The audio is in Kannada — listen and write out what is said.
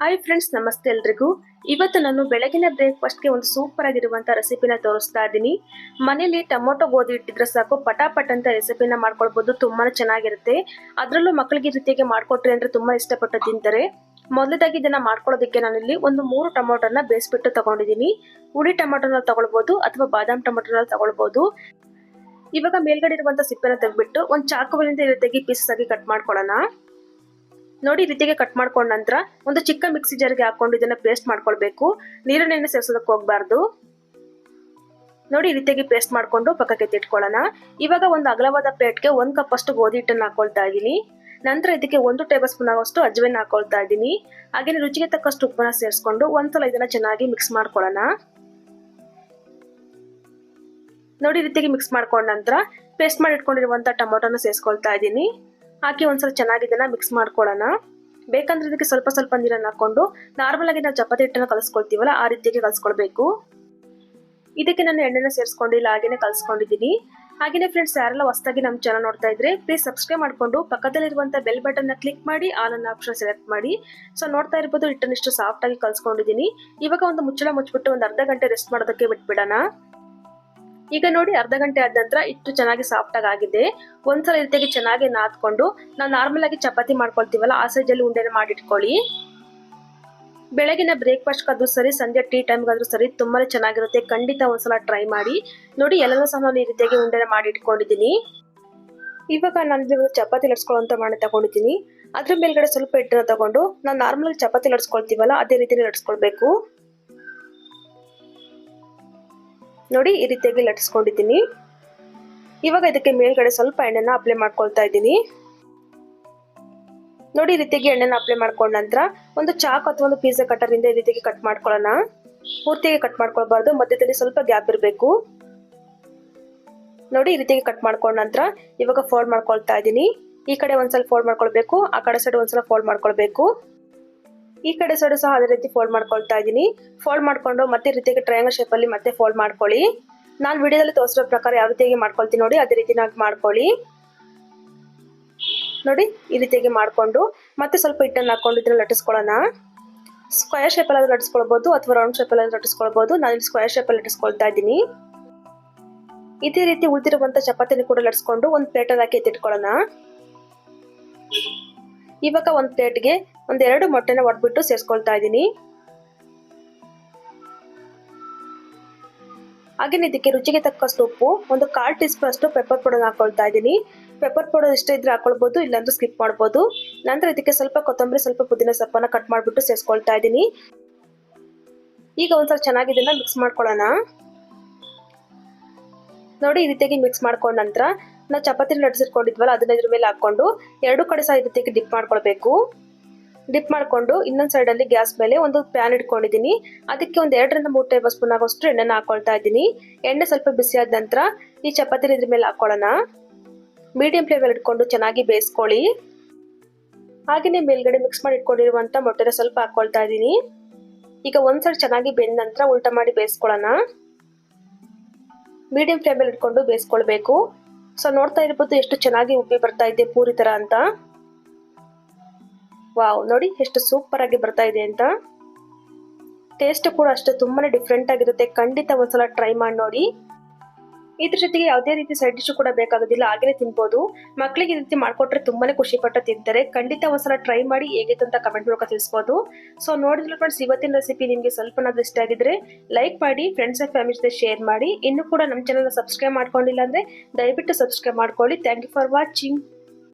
ಹಾಯ್ ಫ್ರೆಂಡ್ಸ್ ನಮಸ್ತೆ ಎಲ್ರಿಗೂ. ಇವತ್ತು ನಾನು ಬೆಳಗಿನ ಬ್ರೇಕ್ಫಾಸ್ಟ್ಗೆ ಒಂದು ಸೂಪರ್ ಆಗಿರುವಂಥ ರೆಸಿಪಿನ ತೋರಿಸ್ತಾ ಇದ್ದೀನಿ. ಮನೇಲಿ ಟೊಮೊಟೊ ಗೋಧಿ ಇಟ್ಟಿದ್ರೆ ಸಾಕು, ಪಟಾಪಟ್ ಅಂತ ರೆಸಿಪಿನ ಮಾಡ್ಕೊಳ್ಬೋದು ತುಂಬಾ ಚೆನ್ನಾಗಿರುತ್ತೆ. ಅದರಲ್ಲೂ ಮಕ್ಕಳಿಗೆ ರೀತಿಯಾಗಿ ಮಾಡ್ಕೊಟ್ರಿ ಅಂದ್ರೆ ತುಂಬಾ ಇಷ್ಟಪಟ್ಟು ತಿಂತಾರೆ. ಮೊದಲದಾಗಿ ಇದನ್ನ ಮಾಡ್ಕೊಳ್ಳೋದಕ್ಕೆ ನಾನಿಲ್ಲಿ ಒಂದು ಮೂರು ಟೊಮೊಟೊನ ಬೇಯಿಸ್ಬಿಟ್ಟು ತಗೊಂಡಿದ್ದೀನಿ. ಹುಳಿ ಟೊಮೊಟೊನ ತಗೊಳ್ಬೋದು ಅಥವಾ ಬಾದಾಮ್ ಟೊಮೊಟೊನ ತಗೊಳ್ಬೋದು. ಇವಾಗ ಮೇಲ್ಗಡೆ ಇರುವಂತ ಸಿಪ್ಪೆನ ತೆಗೆದ್ಬಿಟ್ಟು ಒಂದು ಚಾಕುವಿನಿಂದ ತೆಗಿ ಪೀಸಸ್ ಆಗಿ ಕಟ್ ಮಾಡ್ಕೊಳ್ಳೋಣ. ನೋಡಿ, ಈ ರೀತಿಗೆ ಕಟ್ ಮಾಡ್ಕೊಂಡ ನಂತರ ಒಂದು ಚಿಕ್ಕ ಮಿಕ್ಸಿ ಜಾರ್ಗೆ ಹಾಕೊಂಡು ಇದನ್ನ ಪೇಸ್ಟ್ ಮಾಡ್ಕೊಳ್ಬೇಕು. ನೀರನ್ನೇನು ಸೇರ್ಸೋದಕ್ಕೆ ಹೋಗ್ಬಾರ್ದು. ನೋಡಿ, ಈ ರೀತಿಯಾಗಿ ಪೇಸ್ಟ್ ಮಾಡ್ಕೊಂಡು ಪಕ್ಕಕ್ಕೆ ತಿಟ್ಕೊಳ್ಳೋಣ ಇವಾಗ ಒಂದು ಅಗಲವಾದ ಪ್ಲೇಟ್ಗೆ ಒಂದು ಕಪ್ ಅಷ್ಟು ಗೋಧಿ ಹಿಟ್ಟನ್ನು ಹಾಕೊಳ್ತಾ ಇದ್ದೀನಿ. ನಂತರ ಇದಕ್ಕೆ ಒಂದು ಟೇಬಲ್ ಸ್ಪೂನ್ ಆಗೋಷ್ಟು ಅಜ್ವೆನ್ ಹಾಕೊಳ್ತಾ ಇದ್ದೀನಿ. ಹಾಗೆಯೇ ರುಚಿಗೆ ತಕ್ಕಷ್ಟು ಉಪ್ಪನ್ನ ಸೇರಿಸ್ಕೊಂಡು ಒಂದ್ಸಲ ಇದನ್ನ ಚೆನ್ನಾಗಿ ಮಿಕ್ಸ್ ಮಾಡ್ಕೊಳ್ಳೋಣ. ನೋಡಿ, ಈ ರೀತಿಯಾಗಿ ಮಿಕ್ಸ್ ಮಾಡ್ಕೊಂಡ ನಂತರ ಪೇಸ್ಟ್ ಮಾಡಿ ಇಟ್ಕೊಂಡಿರುವಂಥ ಟೊಮೊಟೊನ ಸೇರಿಸ್ಕೊಳ್ತಾ ಇದ್ದೀನಿ. ಹಾಕಿ ಒಂದ್ಸಲ ಚೆನ್ನಾಗಿ ಇದನ್ನ ಮಿಕ್ಸ್ ಮಾಡ್ಕೊಳ್ಳೋಣ ಬೇಕಂದ್ರೆ ಇದಕ್ಕೆ ಸ್ವಲ್ಪ ಸ್ವಲ್ಪ ನೀರನ್ನು ಹಾಕೊಂಡು ನಾರ್ಮಲ್ ಆಗಿ ನಾವು ಚಪಾತಿ ಹಿಟ್ಟನ್ನ ಕಲಿಸ್ಕೊಳ್ತೀವಲ್ಲ, ಆ ರೀತಿಯಾಗಿ ಕಲಿಸ್ಕೊಳ್ಬೇಕು. ಇದಕ್ಕೆ ನಾನು ಎಣ್ಣೆನ ಸೇರಿಸ್ಕೊಂಡಿಲ್ಲ ಹಾಗೇನೆ ಕಲಿಸ್ಕೊಂಡಿದ್ದೀನಿ ಹಾಗೆಯೇ ಫ್ರೆಂಡ್ಸ್ ಯಾರೆಲ್ಲ ಹೊಸದಾಗಿ ನಮ್ಮ ಚಾನಲ್ ನೋಡ್ತಾ ಇದ್ರೆ ಪ್ಲೀಸ್ ಸಬ್ಸ್ಕ್ರೈಬ್ ಮಾಡಿಕೊಂಡು ಪಕ್ಕದಲ್ಲಿರುವಂಥ ಬೆಲ್ ಬಟನ್ನ ಕ್ಲಿಕ್ ಮಾಡಿ ಆಲ್ ಅನ್ನ ಆಪ್ಷನ್ ಸೆಲೆಕ್ಟ್ ಮಾಡಿ. ಸೊ ನೋಡ್ತಾ ಇರ್ಬೋದು ಹಿಟ್ಟನ್ನಿಷ್ಟು ಸಾಫ್ಟ್ ಆಗಿ ಕಲ್ಸ್ಕೊಂಡಿದ್ದೀನಿ ಇವಾಗ ಒಂದು ಮುಚ್ಚಳ ಮುಚ್ಚಿಬಿಟ್ಟು ಒಂದು ಅರ್ಧ ಗಂಟೆ ರೆಸ್ಟ್ ಮಾಡೋದಕ್ಕೆ ಬಿಟ್ಬಿಡೋಣ. ಈಗ ನೋಡಿ ಅರ್ಧ ಗಂಟೆ ಆದ ನಂತರ ಇಷ್ಟು ಚೆನ್ನಾಗಿ ಸಾಫ್ಟ್ ಆಗಿ ಆಗಿದೆ. ಒಂದ್ಸಲ ರೀತಿಯಾಗಿ ಚೆನ್ನಾಗಿ ನಾದ್ಕೊಂಡು ನಾವು ನಾರ್ಮಲ್ ಆಗಿ ಚಪಾತಿ ಮಾಡ್ಕೊಳ್ತೀವಲ್ಲ, ಆ ಸೈಜಲ್ಲಿ ಉಂಡೆನ ಮಾಡಿಟ್ಕೊಳ್ಳಿ. ಬೆಳಗಿನ ಬ್ರೇಕ್ಫಾಸ್ಟ್ಗಾದ್ರೂ ಸರಿ, ಸಂಜೆ ಟೀ ಟೈಮ್ಗಾದ್ರೂ ಸರಿ ತುಂಬಾ ಚೆನ್ನಾಗಿರುತ್ತೆ. ಖಂಡಿತ ಒಂದ್ಸಲ ಟ್ರೈ ಮಾಡಿ. ನೋಡಿ ಎಲ್ಲನೂ ಸಹ ನಾನು ಈ ರೀತಿಯಾಗಿ ಉಂಡೆನ ಮಾಡಿ ಇಟ್ಕೊಂಡಿದ್ದೀನಿ ಇವಾಗ ನಾನು ಚಪಾತಿ ಲಡ್ಸ್ಕೊಳ್ಳೋಂಥ ಮಾಡಿ ತಗೊಂಡಿದ್ದೀನಿ. ಅದ್ರ ಮೇಲ್ಗಡೆ ಸ್ವಲ್ಪ ಹಿಟ್ಟನ್ನು ತಗೊಂಡು ನಾವು ನಾರ್ಮಲ್ ಚಪಾತಿ ಲಡ್ಸ್ಕೊಳ್ತೀವಲ್ಲ ಅದೇ ರೀತಿಯಲ್ಲಿ ಲಡ್ಸ್ಕೊಳ್ಬೇಕು ನೋಡಿ, ಈ ರೀತಿಯಾಗಿ ಲಟ್ಸ್ಕೊಂಡಿದ್ದೀನಿ ಇವಾಗ ಇದಕ್ಕೆ ಮೇಲ್ಗಡೆ ಸ್ವಲ್ಪ ಎಣ್ಣೆನ ಅಪ್ಲೈ ಮಾಡ್ಕೊಳ್ತಾ ಇದ್ದೀನಿ. ನೋಡಿ, ಈ ರೀತಿಯಾಗಿ ಎಣ್ಣೆನ ಅಪ್ಲೈ ಮಾಡ್ಕೊಂಡ ನಂತರ ಒಂದು ಚಾಕ್ ಅಥವಾ ಒಂದು ಪಿಜ್ಜಾ ಕಟರ್ ಇಂದ ಈ ರೀತಿಯಾಗಿ ಕಟ್ ಮಾಡ್ಕೊಳ್ಳೋಣ. ಪೂರ್ತಿಯಾಗಿ ಕಟ್ ಮಾಡ್ಕೊಳ್ಬಾರ್ದು, ಮಧ್ಯದಲ್ಲಿ ಸ್ವಲ್ಪ ಗ್ಯಾಪ್ ಇರಬೇಕು. ನೋಡಿ, ಈ ರೀತಿಯಾಗಿ ಕಟ್ ಮಾಡ್ಕೊಂಡ ನಂತರ ಇವಾಗ ಫೋಲ್ಡ್ ಮಾಡ್ಕೊಳ್ತಾ ಇದ್ದೀನಿ. ಈ ಕಡೆ ಒಂದ್ಸಲ ಫೋಲ್ಡ್ ಮಾಡ್ಕೊಳ್ಬೇಕು, ಆ ಕಡೆ ಸೈಡ್ ಒಂದ್ಸಲ ಫೋಲ್ಡ್ ಮಾಡ್ಕೊಳ್ಬೇಕು. ಈ ಕಡೆ ಸೈಡು ಸಹ ಅದೇ ರೀತಿ ಫೋಲ್ಡ್ ಮಾಡ್ಕೊಳ್ತಾ ಇದ್ದೀನಿ. ಫೋಲ್ಡ್ ಮಾಡ್ಕೊಂಡು ಮತ್ತೆ ರೀತಿಯಾಗಿ ಟ್ರಯಾಂಗಲ್ ಶೇಪಲ್ಲಿ ಮತ್ತೆ ಫೋಲ್ಡ್ ಮಾಡ್ಕೊಳ್ಳಿ. ನಾನು ವಿಡಿಯೋದಲ್ಲಿ ತೋರಿಸಿರೋ ಪ್ರಕಾರ ಯಾವ ರೀತಿಯಾಗಿ ಮಾಡ್ಕೊಳ್ತೀನಿ ನೋಡಿ, ಅದೇ ರೀತಿ ನಾವು ಮಾಡ್ಕೊಳ್ಳಿ. ನೋಡಿ, ಈ ರೀತಿಯಾಗಿ ಮಾಡಿಕೊಂಡು ಮತ್ತೆ ಸ್ವಲ್ಪ ಹಿಟ್ಟನ್ನು ಹಾಕೊಂಡು ಇದನ್ನು ಲಟ್ಟಿಸ್ಕೊಳ್ಳೋಣ. ಸ್ಕ್ವೇರ್ ಶೇಪಲ್ಲಿ ಲಟ್ಟಿಸ್ಕೊಳ್ಬೋದು ಅಥವಾ ರೌಂಡ್ ಶೇಪಲ್ಲಿ ಲಟ್ಟಿಸ್ಕೊಳ್ಬೋದು. ನಾನು ಸ್ಕ್ವೇರ್ ಶೇಪಲ್ಲಿ ಲಟ್ಟಿಸ್ಕೊಳ್ತಾ ಇದ್ದೀನಿ. ಇದೇ ರೀತಿ ಉಳಿದಿರುವಂಥ ಚಪಾತಿನ ಕೂಡ ಲಟ್ಸ್ಕೊಂಡು ಒಂದು ಪ್ಲೇಟಲ್ಲಿ ಹಾಕಿ ಎತ್ತಿಟ್ಕೊಳ್ಳೋಣ. ಇವಾಗ ಒಂದು ಪ್ಲೇಟ್ಗೆ ಒಂದೆರಡು ಮೊಟ್ಟೆನ ಒಡ್ಬಿಟ್ಟು ಸೇರಿಸ್ಕೊಳ್ತಾ ಇದ್ದೀನಿ ಹಾಗೆಯೇ ಇದಕ್ಕೆ ರುಚಿಗೆ ತಕ್ಕಷ್ಟು ಉಪ್ಪು, ಒಂದು ಕಾಲ್ ಟೀ ಸ್ಪೂನ್ ಅಷ್ಟು ಪೆಪ್ಪರ್ ಪೌಡರ್ ಹಾಕೊಳ್ತಾ ಇದ್ದೀನಿ ಪೆಪ್ಪರ್ ಪೌಡರ್ ಇಷ್ಟ ಇದ್ರೆ ಹಾಕೊಳ್ಬೋದು, ಇಲ್ಲಾಂದ್ರೆ ಸ್ಕಿಪ್ ಮಾಡ್ಬೋದು. ನಂತರ ಇದಕ್ಕೆ ಸ್ವಲ್ಪ ಕೊತ್ತಂಬರಿ, ಸ್ವಲ್ಪ ಪುದೀನ ಸೊಪ್ಪನ್ನ ಕಟ್ ಮಾಡಿಬಿಟ್ಟು ಸೇರಿಸ್ಕೊಳ್ತಾ ಇದ್ದೀನಿ ಈಗ ಒಂದ್ಸಲ ಚೆನ್ನಾಗಿ ಇದನ್ನ ಮಿಕ್ಸ್ ಮಾಡ್ಕೊಳ್ಳೋಣ. ನೋಡಿ, ಈ ರೀತಿಯಾಗಿ ಮಿಕ್ಸ್ ಮಾಡ್ಕೊಂಡ ನಂತರ ನಾವು ಚಪಾತಿ ಲಟ್ಸಿಟ್ಕೊಂಡಿದ್ವಲ್ಲ ಅದನ್ನ ಇದ್ರ ಮೇಲೆ ಹಾಕೊಂಡು ಎರಡು ಕಡೆ ಸಹ ಈ ರೀತಿಯಾಗಿ ಡಿಪ್ ಮಾಡ್ಕೊಳ್ಬೇಕು. ಡಿಪ್ ಮಾಡಿಕೊಂಡು ಇನ್ನೊಂದು ಸೈಡಲ್ಲಿ ಗ್ಯಾಸ್ ಮೇಲೆ ಒಂದು ಪ್ಯಾನ್ ಇಟ್ಕೊಂಡಿದ್ದೀನಿ. ಅದಕ್ಕೆ ಒಂದು ಎರಡರಿಂದ ಮೂರು ಟೇಬಲ್ ಸ್ಪೂನ್ ಆಗೋಷ್ಟು ಎಣ್ಣೆನ ಹಾಕೊಳ್ತಾ ಇದ್ದೀನಿ. ಎಣ್ಣೆ ಸ್ವಲ್ಪ ಬಿಸಿ ಆದ ನಂತರ ಈ ಚಪಾತಿ ಇದ್ರ ಮೇಲೆ ಹಾಕೊಳ್ಳೋಣ. ಮೀಡಿಯಂ ಫ್ಲೇಮಲ್ಲಿ ಇಟ್ಕೊಂಡು ಚೆನ್ನಾಗಿ ಬೇಯಿಸ್ಕೊಳ್ಳಿ. ಹಾಗೆಯೇ ಮೇಲ್ಗಡೆ ಮಿಕ್ಸ್ ಮಾಡಿ ಇಟ್ಕೊಂಡಿರುವಂಥ ಮೊಟ್ಟೆನ ಸ್ವಲ್ಪ ಹಾಕೊಳ್ತಾ ಇದ್ದೀನಿ. ಈಗ ಒಂದು ಸೈಡ್ ಚೆನ್ನಾಗಿ ಬೆಂದ ನಂತರ ಉಲ್ಟ ಮಾಡಿ ಬೇಯಿಸ್ಕೊಳ್ಳೋಣ. ಮೀಡಿಯಂ ಫ್ಲೇಮಲ್ಲಿ ಇಟ್ಕೊಂಡು ಬೇಯಿಸ್ಕೊಳ್ಬೇಕು. ಸೊ ನೋಡ್ತಾ ಇರ್ಬೋದು ಎಷ್ಟು ಚೆನ್ನಾಗಿ ಉಬ್ಬಿ ಬರ್ತಾ ಇದೆ ಪೂರಿ ಥರ ಅಂತ. ವಾವ್, ನೋಡಿ ಎಷ್ಟು ಸೂಪರ್ ಆಗಿ ಬರ್ತಾ ಇದೆ ಅಂತ. ಟೇಸ್ಟ್ ಕೂಡ ಅಷ್ಟೇ ತುಂಬಾನೇ ಡಿಫ್ರೆಂಟ್ ಆಗಿರುತ್ತೆ. ಖಂಡಿತ ಒಂದ್ಸಲ ಟ್ರೈ ಮಾಡಿ ನೋಡಿ. ಇದ್ರ ಜೊತೆಗೆ ಯಾವುದೇ ರೀತಿ ಸೈಡ್ ಡಿಶ್ ಕೂಡ ಬೇಕಾಗೋದಿಲ್ಲ, ಹಾಗೇನೆ ತಿನ್ಬೋದು. ಮಕ್ಕಳಿಗೆ ಈ ರೀತಿ ಮಾಡ್ಕೊಟ್ರೆ ತುಂಬಾನೇ ಖುಷಿ ಪಟ್ಟು ತಿಂತಾರೆ. ಖಂಡಿತ ಒಂದ್ಸಲ ಟ್ರೈ ಮಾಡಿ ಹೇಗಿತ್ತು ಅಂತ ಕಮೆಂಟ್ ಮೂಲಕ ತಿಳಿಸ್ಬೋದು. ಸೊ ನೋಡಿದ್ರೆ ಫ್ರೆಂಡ್ಸ್ ಇವತ್ತಿನ ರೆಸಿಪಿ ನಿಮಗೆ ಸ್ವಲ್ಪನಾದ್ರೂ ಇಷ್ಟ ಆಗಿದ್ರೆ ಲೈಕ್ ಮಾಡಿ ಫ್ರೆಂಡ್ಸ್ ಅಂಡ್ ಫ್ಯಾಮಿಲಿ ಜೊತೆ ಶೇರ್ ಮಾಡಿ. ಇನ್ನು ಕೂಡ ನಮ್ಮ ಚಾನಲ್ ಸಬ್ಸ್ಕ್ರೈಬ್ ಮಾಡ್ಕೊಂಡಿಲ್ಲ ಅಂದ್ರೆ ದಯವಿಟ್ಟು ಸಬ್ಸ್ಕ್ರೈಬ್ ಮಾಡ್ಕೊಳ್ಳಿ. Thank you for watching